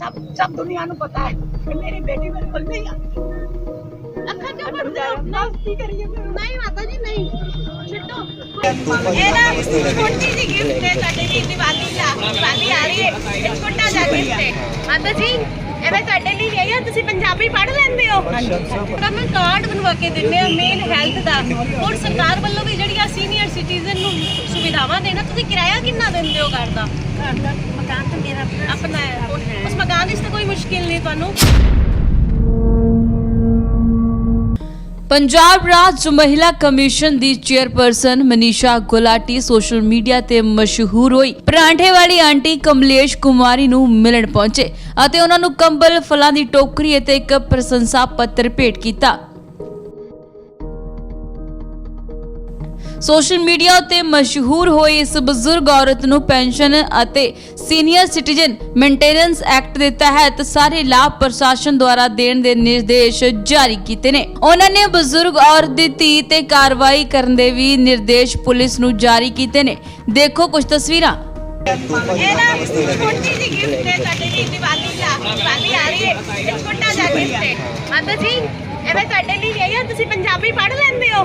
ਸਭ ਸਭ ਦੁਨੀਆ ਨੂੰ ਪਤਾ ਹੈ ਕਿ ਮੇਰੀ ਬੇਟੀ ਬਿਲਕੁਲ ਨਹੀਂ ਆਉਂਦੀ। ਅੱਖਾਂ ਕਿਉਂ ਭਰਦੇ ਹੋ ਨਹੀਂ। ਕਰੀਏ ਨਹੀਂ ਮਾਤਾ ਜੀ ਨਹੀਂ। ਛੱਡੋ। ਇਹ ਨਾ ਛੋਟੀ ਜਿਹੀ ਗਿਫਟ ਹੈ ਸਾਡੇ ਲਈ ਦੀਵਾਲੀ ਦਾ ਦੀਵਾਲੀ ਆ ਰਹੀ ਹੈ। ਇੱਕ ਛੋਟਾ ਜਿਹਾ ਗਿਫਟ ਹੈ। ਮਾਤਾ ਜੀ ਇਹ ਮੈਂ ਤੁਹਾਡੇ ਲਈ ਲਈ ਆ। ਤੁਸੀਂ ਪੰਜਾਬੀ ਪੜ੍ਹ ਲੈਂਦੇ ਹੋ। ਤਾਂ ਮੈਂ ਕਾਰਡ ਬਣਵਾ ਕੇ ਦਿੰਦੇ ਆ ਮੇਨ ਹੈਲਥ ਦਾ। ਔਰ ਸਰਕਾਰ ਵੱਲੋਂ ਵੀ ਸੀਨੀਅਰ ਸਿਟੀਜ਼ਨ ਨੂੰ ਸੁਵਿਧਾਵਾਂ ਦੇਣਾ ਤੁਸੀਂ ਕਿਰਾਇਆ ਕਿੰਨਾ ਦਿੰਦੇ ਹੋ ਘਰ ਦਾ? ਮਕਾਨ ਤਾਂ ਮੇਰਾ ਆਪਣਾ ਹੈ। ਉਸ ਮਕਾਨ ਵਿੱਚ ਤਾਂ ਕੋਈ ਮੁਸ਼ਕਿਲ ਨਹੀਂ ਤੁਹਾਨੂੰ। ਪੰਜਾਬ ਰਾਜ ਮਹਿਲਾ ਕਮਿਸ਼ਨ ਦੀ chairperson Manisha Gulati social media ਤੇ ਮਸ਼ਹੂਰ ਹੋਈ। ਪਰਾਂਠੇ ਵਾਲੀ ਆਂਟੀ ਕਮਲੇਸ਼ ਕੁਮਾਰੀ ਨੂੰ ਮਿਲਣ ਪਹੁੰਚੇ ਅਤੇ ਉਹਨਾਂ ਨੂੰ ਕੰਬਲ ਫਲਾਂ ਦੀ ਟੋਕਰੀ ਅਤੇ ਇੱਕ ਪ੍ਰਸ਼ੰਸਾ ਪੱਤਰ ਭੇਟ ਕੀਤਾ। ਸੋਸ਼ਲ ਮੀਡੀਆ ਉੱਤੇ ਮਸ਼ਹੂਰ ਹੋਈ ਇਸ ਬਜ਼ੁਰਗ ਔਰਤ ਨੂੰ ਪੈਨਸ਼ਨ ਅਤੇ ਸੀਨੀਅਰ ਸਿਟੀਜ਼ਨ ਮੇਨਟੇਨੈਂਸ ਐਕਟ ਦੇ ਤਹਿਤ ਸਾਰੇ ਲਾਭ ਪ੍ਰਸ਼ਾਸਨ ਦੁਆਰਾ ਦੇਣ ਦੇ ਨਿਰਦੇਸ਼ ਜਾਰੀ ਕੀਤੇ ਨੇ। ਉਹਨਾਂ ਨੇ ਬਜ਼ੁਰਗ ਔਰਤ ਦੀ ਧੀ ਤੇ ਕਾਰਵਾਈ ਕਰਨ ਦੇ ਵੀ ਨਿਰਦੇਸ਼ ਪੁਲਿਸ ਨੂੰ ਜਾਰੀ ਕੀਤੇ ਨੇ। ਦੇਖੋ ਕੁਝ ਤਸਵੀਰਾਂ। ਇਹ ਨਾ ਛੋਟੀ ਜਿਹੀ ਗਿਫਟ ਹੈ ਸਾਡੇ ਲਈ, ਦੀਵਾਲੀ ਦਾ ਦੀਵਾਲੀ ਆ ਰਹੀ ਹੈ। ਇੱਕ ਛੋਟਾ ਜਿਹਾ ਗਿਫਟ ਹੈ। ਮਾਤਾ ਜੀ ਇਹ ਮੈਂ ਤੁਹਾਡੇ ਲਈ ਲਈ ਆ, ਤੁਸੀਂ ਪੰਜਾਬੀ ਪੜ੍ਹ ਲੈਂਦੇ ਹੋ।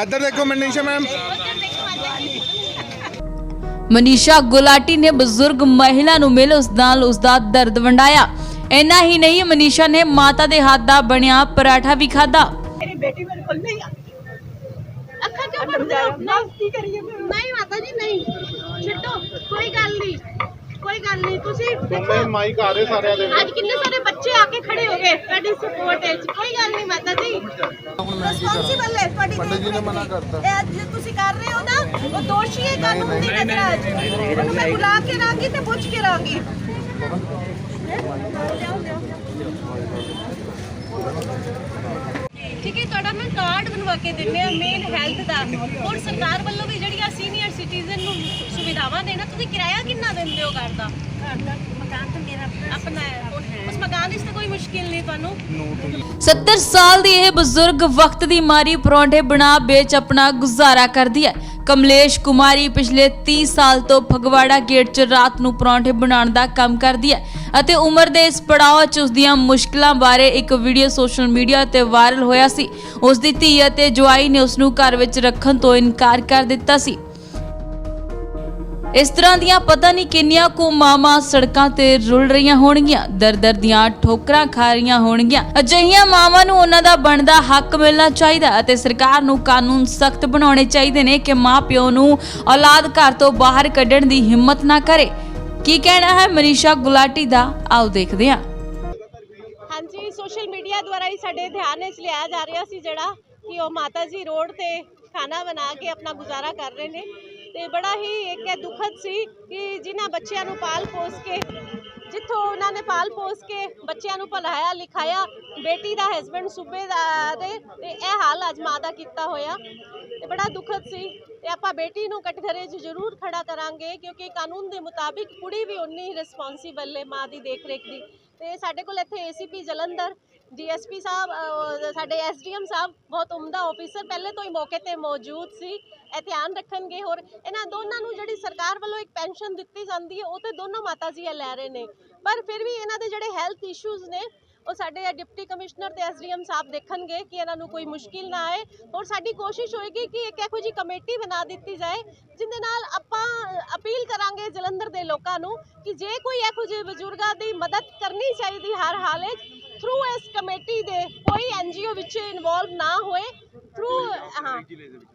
ਇੱਧਰ ਦੇਖੋ ਮਨੀਸ਼ਾ ਮੈਮ। ਮਨੀਸ਼ਾ ਗੁਲਾਟੀ ਨੇ ਬਜ਼ੁਰਗ ਮਹਿਲਾ ਨੂੰ ਮਿਲ ਉਸ ਨਾਲ ਉਸ ਦਾ ਦਰਦ ਵੰਡਾਇਆ। ਇੰਨਾ ਹੀ ਨਹੀਂ ਮਨੀਸ਼ਾ ਨੇ ਮਾਤਾ ਦੇ ਹੱਥ ਦਾ ਬਣਿਆ ਪਰਾਠਾ ਵੀ ਖਾਧਾ। ਮੇਰੀ ਬੇਟੀ ਬਿਲਕੁਲ ਨਹੀਂ ਆਉਂਦੀ ਅੱਖਾਂ ਕਿਉਂ ਭਰਦੇ ਹੋ ਨਹੀਂ ਕਰੀਏ ਨਹੀਂ ਮਾਤਾ ਜੀ ਨਹੀਂ। ਛੱਡੋ ਕੋਈ ਗੱਲ ਨਹੀਂ। ਕੋਈ ਗੱਲ ਨਹੀਂ ਤੁਸੀਂ ਦੇਖੋ ਮਾਈਕ ਆ ਰਹੇ ਸਾਰਿਆਂ ਦੇ? ਅੱਜ ਕਿੰਨੇ ਸਾਰੇ ਬੱਚੇ ਆ ਕੇ ਖੜੇ ਹੋ ਗਏ ਤੁਹਾਡੀ ਸਪੋਰਟ ਵਿੱਚ ਕੋਈ ਗੱਲ ਨਹੀਂ ਮਾਤਾ ਜੀ। ਰਿਸਪੌਂਸਿਬਲ ਹੈ ਤੁਹਾਡੀ ਪੰਡਿਤ ਜੀ ਨੇ ਮਨਾ ਕਰਤਾ। ਇਹ ਅੱਜ ਜੋ ਤੁਸੀਂ ਕਰ ਰਹੇ ਹੋ ਨਾ ਉਹ ਦੋਸ਼ੀ ਹੈ ਕਾਨੂੰਨ ਦੀ ਨਜ਼ਰ ਅੱਜ ਉਹਨੂੰ ਮੈਂ ਬੁਲਾ ਕੇ ਰਾਂਗੀ ਤੇ ਪੁੱਛ ਕੇ ਰਾਂਗੀ ਠੀਕ ਹੈ ਤੁਹਾਡਾ ਮੈਂ ਕਾਰਡ ਬਣਵਾ ਕੇ ਦਿੰਦੇ ਆ ਮੇਨ ਹੈਲਥ ਦਾ। ਔਰ ਸਰਕਾਰ ਵੱਲੋਂ ਵੀ ਜਿਹੜੀਆਂ ਸੀਨੀਅਰ ਸਿਟੀਜ਼ਨ ਨੂੰ ਸੁਵਿਧਾਵਾਂ ਦੇਣਾ ਤੁਸੀਂ ਕਿਰਾਇਆ ਕਿੰਨਾ ਦਿੰਦੇ ਹੋ ਘਰ ਦਾ? ਮਕਾਨ ਤਾਂ ਮੇਰਾ ਆਪਣਾ ਹੈ। ਉਸ ਮਕਾਨ ਵਿੱਚ ਤਾਂ ਕੋਈ ਮੁਸ਼ਕਿਲ ਨਹੀਂ ਤੁਹਾਨੂੰ? 70 ਸਾਲ ਦੀ ਇਹ ਬਜ਼ੁਰਗ ਵਕਤ ਦੀ ਮਾਰੀ ਪਰੌਂਠੇ ਬਣਾ ਵੇਚ ਆਪਣਾ ਗੁਜ਼ਾਰਾ ਕਰਦੀ ਹੈ। ਕਮਲੇਸ਼ ਕੁਮਾਰੀ ਪਿਛਲੇ 30 ਸਾਲ ਤੋਂ ਫਗਵਾੜਾ ਗੇਟ 'ਚ ਰਾਤ ਨੂੰ ਪਰੌਂਠੇ ਬਣਾਉਣ ਦਾ ਕੰਮ ਕਰਦੀ ਹੈ ਅਤੇ ਉਮਰ ਦੇ ਇਸ ਪੜਾਅ 'ਚ ਉਸ ਦੀਆਂ ਮੁਸ਼ਕਲਾਂ ਬਾਰੇ ਇੱਕ ਵੀਡੀਓ ਸੋਸ਼ਲ ਮੀਡੀਆ ਤੇ ਵਾਇਰਲ ਹੋਇਆ ਸੀ। ਉਸ ਦੀ ਧੀ ਅਤੇ ਜਵਾਈ ਨੇ ਉਸ ਨੂੰ ਘਰ ਵਿੱਚ ਰੱਖਣ ਤੋਂ ਇਨਕਾਰ ਕਰ ਦਿੱਤਾ ਸੀ। ਇਸ ਤਰ੍ਹਾਂ ਦੀਆਂ ਪਤਾ ਨਹੀਂ ਕਿੰਨੀਆਂ ਕੁ ਮਾਵਾਂ ਸੜਕਾਂ ਤੇ ਰੁਲ ਰਹੀਆਂ ਹੋਣਗੀਆਂ ਦਰ-ਦਰ ਦੀਆਂ ਠੋਕਰਾਂ ਖਾ ਰਹੀਆਂ ਹੋਣਗੀਆਂ। ਅਜਿਹੀਆਂ ਮਾਵਾਂ ਨੂੰ ਉਹਨਾਂ ਦਾ ਬਣਦਾ ਹੱਕ ਮਿਲਣਾ ਚਾਹੀਦਾ ਅਤੇ ਸਰਕਾਰ ਨੂੰ ਕਾਨੂੰਨ ਸਖਤ ਬਣਾਉਣੇ ਚਾਹੀਦੇ ਨੇ ਕਿ ਮਾਪਿਓ ਨੂੰ ਔਲਾਦ ਘਰ ਤੋਂ ਬਾਹਰ ਕੱਢਣ ਦੀ ਹਿੰਮਤ ਨਾ ਕਰੇ। ਕੀ ਕਹਿਣਾ ਹੈ ਮਨੀਸ਼ਾ ਗੁਲਾਟੀ ਦਾ? ਆਓ ਦੇਖਦੇ ਹਾਂ। ਹਾਂਜੀ, ਸੋਸ਼ਲ ਮੀਡੀਆ ਦੁਆਰਾ ਹੀ ਸਾਡੇ ਧਿਆਨ ਵਿੱਚ ਲਿਆਇਆ ਜਾ ਰਿਹਾ ਸੀ ਜਿਹੜਾ ਕਿ ਉਹ ਮਾਤਾ ਜੀ ਰੋਡ ਤੇ ਖਾਣਾ ਬਣਾ ਕੇ ਆਪਣਾ ਗੁਜ਼ਾਰਾ ਕਰ ਰਹੇ ਨੇ। ਤੇ ਬੜਾ ਹੀ ਇੱਕ ਦੁਖਦ ਸੀ ਕਿ ਜਿਨ੍ਹਾਂ ਬੱਚਿਆਂ ਨੂੰ ਪਾਲ ਪੋਸ ਕੇ, ਜਿੱਥੋਂ ਉਹਨਾਂ ਨੇ ਪਾਲ ਪੋਸ ਕੇ ਬੱਚਿਆਂ ਨੂੰ ਪੜ੍ਹਾਇਆ, ਲਿਖਾਇਆ, ਬੇਟੀ ਦਾ ਹਸਬੰਡ ਸੂਬੇ ਦਾ ਦੇ, ਤੇ ਇਹ ਹਾਲ ਅੱਜ ਮਾਂ ਦਾ ਕੀਤਾ ਹੋਇਆ। ਤੇ ਬੜਾ ਦੁਖਦ ਸੀ ਤੇ ਆਪਾਂ ਬੇਟੀ ਨੂੰ ਕਟਘਰੇ 'ਚ ਜ਼ਰੂਰ ਖੜਾ ਕਰਾਂਗੇ ਕਿਉਂਕਿ ਕਾਨੂੰਨ ਦੇ ਮੁਤਾਬਿਕ ਕੁੜੀ ਵੀ ਉਨੀ ਹੀ ਰਿਸਪੌਂਸੀਬਲ ਹੈ ਮਾਂ ਦੀ ਦੇਖਰੇਖ ਦੀ। ਤੇ ਸਾਡੇ ਕੋਲ ਇੱਥੇ ਏਸੀਪੀ ਜਲੰਧਰ ਡੀਐਸਪੀ ਸਾਹਿਬ ਅਹ, ਸਾਡੇ ਐਸਡੀਐਮ ਸਾਹਿਬ ਬਹੁਤ ਉਮਦਾ ਆਫੀਸਰ ਪਹਿਲੇ ਤੋਂ ਹੀ ਮੌਕੇ ਤੇ ਮੌਜੂਦ ਸੀ ਇਹ ਧਿਆਨ ਰੱਖਣਗੇ ਹੋਰ। ਇਹਨਾਂ ਦੋਨਾਂ ਨੂੰ ਜਿਹੜੀ ਸਰਕਾਰ ਵੱਲੋਂ ਇੱਕ ਪੈਨਸ਼ਨ ਦਿੱਤੀ ਜਾਂਦੀ ਹੈ ਉਹ ਤੇ ਦੋਨੋਂ ਮਾਤਾ ਜੀ ਲੈ ਰਹੇ ਨੇ। ਪਰ ਫਿਰ ਵੀ ਇਹਨਾਂ ਦੇ ਜਿਹੜੇ ਹੈਲਥ ਇਸ਼ੂਜ਼ ਨੇ ਉਹ ਸਾਡੇ ਡਿਪਟੀ ਕਮਿਸ਼ਨਰ ਤੇ ਐਸਡੀਐਮ ਸਾਹਿਬ ਦੇਖਣਗੇ ਕਿ ਇਹਨਾਂ ਨੂੰ ਕੋਈ ਮੁਸ਼ਕਿਲ ਨਾ ਆਏ। ਔਰ ਸਾਡੀ ਕੋਸ਼ਿਸ਼ ਹੋਏਗੀ ਕਿ ਇੱਕ ਇਹੋ ਜਿਹੀ ਕਮੇਟੀ ਬਣਾ ਦਿੱਤੀ ਜਾਏ ਜਿੰਦੇ ਨਾਲ ਆਪਾਂ ਅਪੀਲ ਕਰਾਂਗੇ ਜਲੰਧਰ ਦੇ ਲੋਕਾਂ ਨੂੰ ਕਿ ਜੇ ਕੋਈ ਇਹੋ ਜਿਹੇ ਬਜ਼ੁਰਗਾਂ ਦੀ ਮਦਦ ਕਰਨੀ ਚਾਹੀਦੀ ਹਰ ਹਾਲੇ ਥਰੂ ਇਸ ਕਮੇਟੀ ਦੇ ਕੋਈ ਐਨਜੀਓ ਵਿੱਚ ਇਨਵੋਲਵ ਨਾ ਹੋਏ ਥਰੂ ਹਾਂ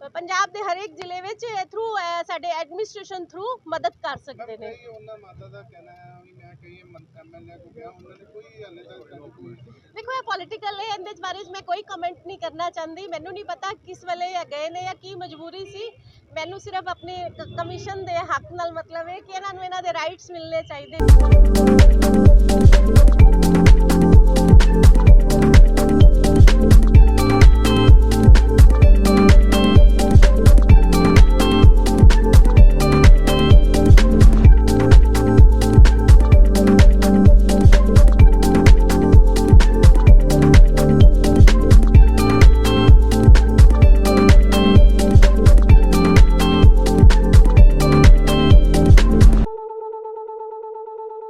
ਪੰਜਾਬ ਦੇ ਹਰੇਕ ਜ਼ਿਲ੍ਹੇ ਵਿੱਚ ਥਰੂ ਸਾਡੇ ਐਡਮਿਨਿਸਟ੍ਰੇਸ਼ਨ ਥਰੂ ਮਦਦ ਕਰ ਸਕਦੇ ਨੇ। ਉਹਨਾਂ ਮਾਤਾ ਦਾ ਕਹਿਣਾ ਹੈ ਵੀ ਮੈਂ ਕਈ ਐਮਐਲਏ ਕੋ ਗਿਆ ਉਹਨਾਂ ਨੇ ਕੋਈ ਹਾਲੇ ਤੱਕ ਸਾਡੀ ਕੋਈ ਦੇਖੋ ਇਹ ਪੋਲੀਟੀਕਲ ਹੈ ਇਹਦੇ ਬਾਰੇ ਮੈਂ ਕੋਈ ਕਮੈਂਟ ਨਹੀਂ ਕਰਨਾ ਚਾਹੁੰਦੀ। ਮੈਨੂੰ ਨਹੀਂ ਪਤਾ ਕਿਸ ਵੇਲੇ ਇਹ ਗਏ ਨੇ ਜਾਂ ਕੀ ਮਜਬੂਰੀ ਸੀ। ਮੈਨੂੰ ਸਿਰਫ ਆਪਣੇ ਕਮਿਸ਼ਨ ਦੇ ਹੱਕ ਨਾਲ ਮਤਲਬ ਹੈ ਕਿ ਇਹਨਾਂ ਨੂੰ ਇਹਨਾਂ ਦੇ ਰਾਈਟਸ ਮਿਲਣੇ ਚਾਹੀਦੇ